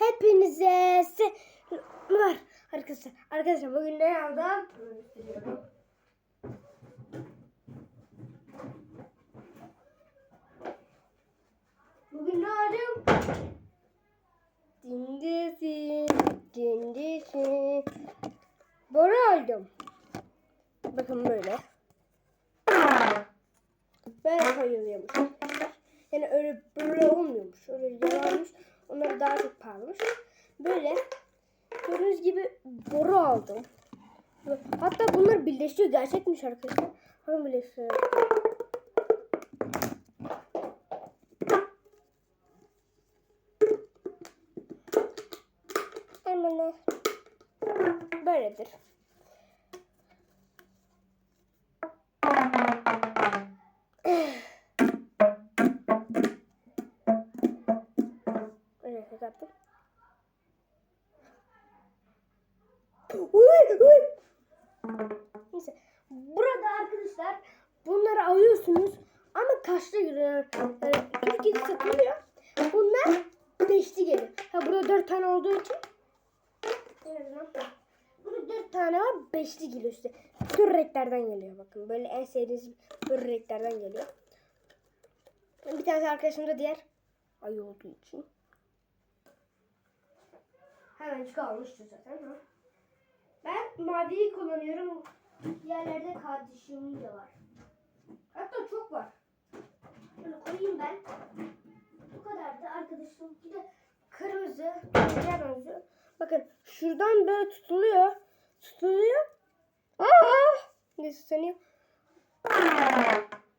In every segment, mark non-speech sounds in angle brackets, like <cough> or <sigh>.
Hepinize selamlar arkadaşlar. Arkadaşlar bugün ne aldım? Bugün ne aldım? Dindisin, dindisin. Boru aldım. Bakın böyle. Böyle koyuluyormuş. Yani öyle böyle olmuyormuş. Öyle yalanmış. Onlar daha çok pahalımış. Böyle gördüğünüz gibi boru aldım. Hatta bunlar birleşiyor. Gerçekmiş arkadaşlar. Bakın birleşiyor. Hemen böyledir. Uy, uy. Neyse. Burada arkadaşlar bunları alıyorsunuz ama kaçta giriyor? Yani Türkiye'de satılıyor. Bunlar beşli geliyor. Ha burada dört tane olduğu için Burada dört tane var beşli geliyor işte. Tür renklerden geliyor bakın. Böyle en sevdiğiniz tür renklerden geliyor. Bir tanesi arkadaşım da diğer ay olduğu için. Hemen çıkarmıştı zaten. Ha? Ben maviyi kullanıyorum. Diğerlerde kardeşimin de var. Hatta çok var. Böyle koyayım ben. Bu kadar da arkadaşım. Bir de kırmızı. Benziyor. Bakın şuradan böyle tutuluyor. Tutuluyor. Aa! Neyse sanıyor.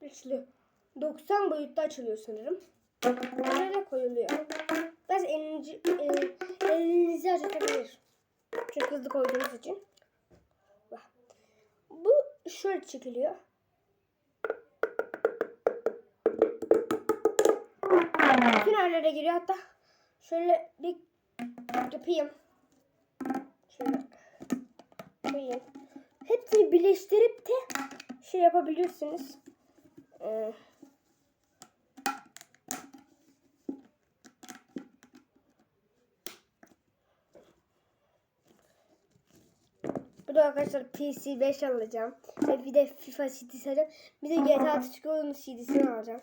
Açılıyor. 90 boyutta açılıyor sanırım. Böyle koyuluyor. Biraz elinizi, el, elinizi acıtabilir. Çok hızlı koyduğunuz için. Bu şöyle çekiliyor. Yerlere giriyor. Hatta şöyle bir yapayım. Şöyle koyayım. Hepsini birleştirip de şey yapabilirsiniz. Ee, Bu da arkadaşlar PC 5 alacağım. Ve bir de FIFA CD'si alacağım. Bir de GTA 6 çıkıyor CD'sini alacağım.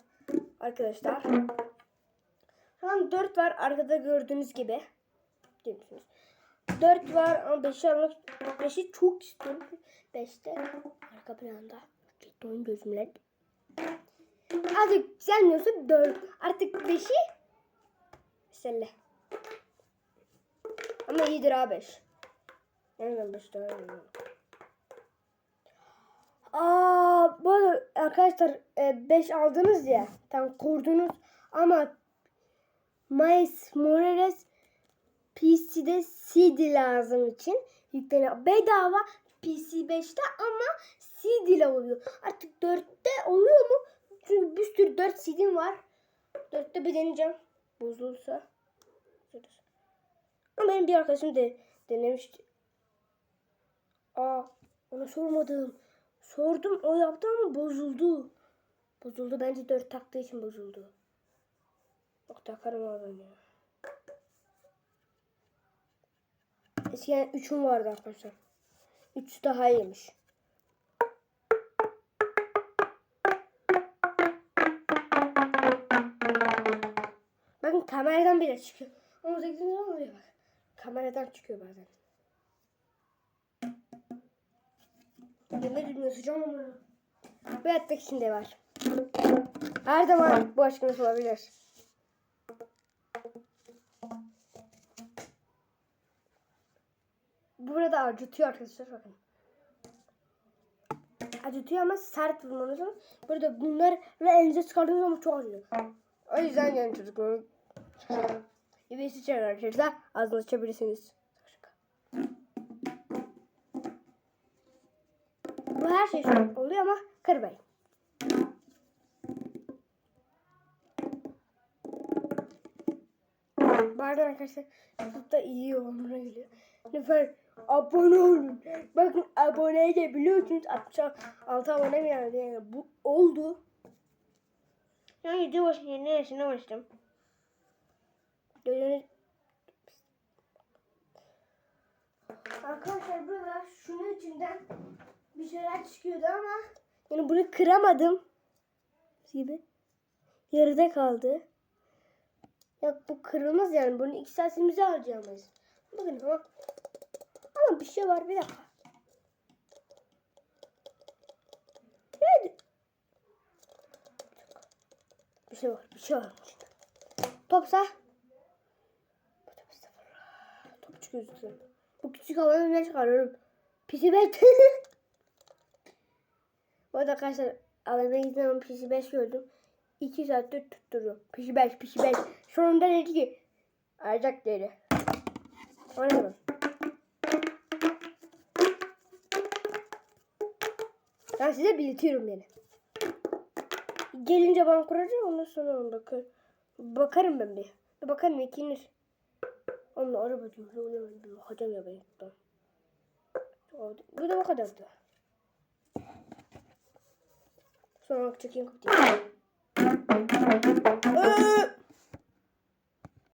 Arkadaşlar. Şu an 4 var arkada gördüğünüz gibi. Görüyorsunuz. 4 var ama 5'i almak 5'i çok istiyorum. 5'te arka planda. Oyun gözümle. Artık gelmiyorsa 4. Artık 5'i mesela. Ama iyidir A5. Nereden 5 daha iyi. Aa, bu arkadaşlar 5 aldınız ya. Tam kurdunuz ama Miles Morales PC'de CD lazım için yükleniyor. Bedava PC 5'te ama CD ile oluyor. Artık 4'te oluyor mu? Çünkü bir sürü 4 CD'm var. 4'te bir deneyeceğim. Bozulursa. Ama benim bir arkadaşım de denemişti. Aa, ona sormadım. Sordum o yaptı ama bozuldu. Bozuldu bence 4 taktığı için bozuldu. Yok takarım oradan ya. Eskiden 3'üm vardı arkadaşlar. 3 daha iyiymiş. Bakın kameradan bile çıkıyor. 18 ne oluyor bak. Kameradan çıkıyor bazen. Yemek ısıtacağım ama. Bu yattaki içinde var. Her zaman bu aşkınız olabilir. Burada acıtıyor arkadaşlar bakın. Acıtıyor ama sert vurmanız lazım. Burada bunlar ve elinize çıkardığınız zaman çok acıyor. O yüzden yani çocuklar. Birisi çağırırsa ağzını açabilirsiniz. şey oluyor ama kırmayın. Bu arada arkadaşlar YouTube'da iyi yorumlara geliyor. Lütfen abone olun. Bakın abone de biliyorsunuz 66 abone mi yani, yani bu oldu. Ben yedi başı yeni yaşına başladım. Gözünüz... Arkadaşlar burada şunun içinden şeyler çıkıyordu ama yani bunu kıramadım gibi yarıda kaldı. Ya bu kırılmaz yani bunu iki saatimizi harcayamayız. Bakın ha. Ama bir şey var bir dakika. Evet. Bir şey var bir şey var. Topsa. Top çıkıyor Bu küçük havadan ne çıkarıyorum? Pisi bet. <laughs> Bu arada arkadaşlar AVM'ye gittiğim zaman pisi 5 gördüm. 2 saattir tutturuyor. Pisi 5, pisi 5. Sonunda dedi ki arayacak dedi. Zaman? Ben size belirtiyorum yani. Gelince ben kuracağım ondan sonra bakar. Bakarım ben bir. Bir bakarım ikinir. Onunla araba diyor. Bakacağım ya. Ben. Bu da bu kadardı. Sonra çekeyim kapatayım. <coughs> Ee,